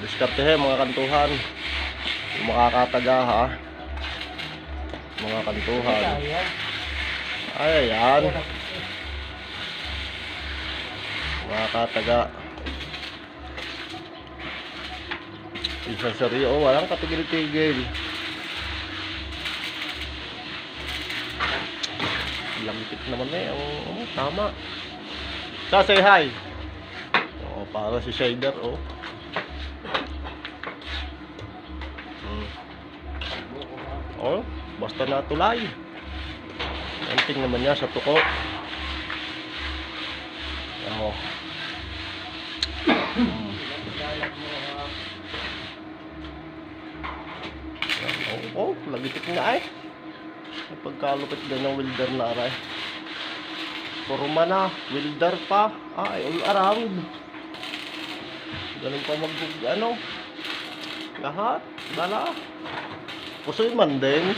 Diskartehe mga kantuhan. Makakataga ha. Mga kantuhan. Ay, ayan. Makakataga. Isa sa Rio, oh, walang katigil-tigil. Lamtik naman eh. Oo, oh, tama. Sa say hi. Oh, para si Shader, oh. Oh, basta natulay. Anting naman niya sa tuko. Oh. Hmm. Oo, oh, lagitik nga ay. Pagkalupit din ng welder na aray. Forma na, welder pa. Ay, all around. Ganun pa mag, ano, lahat, dala. Pusoy man din.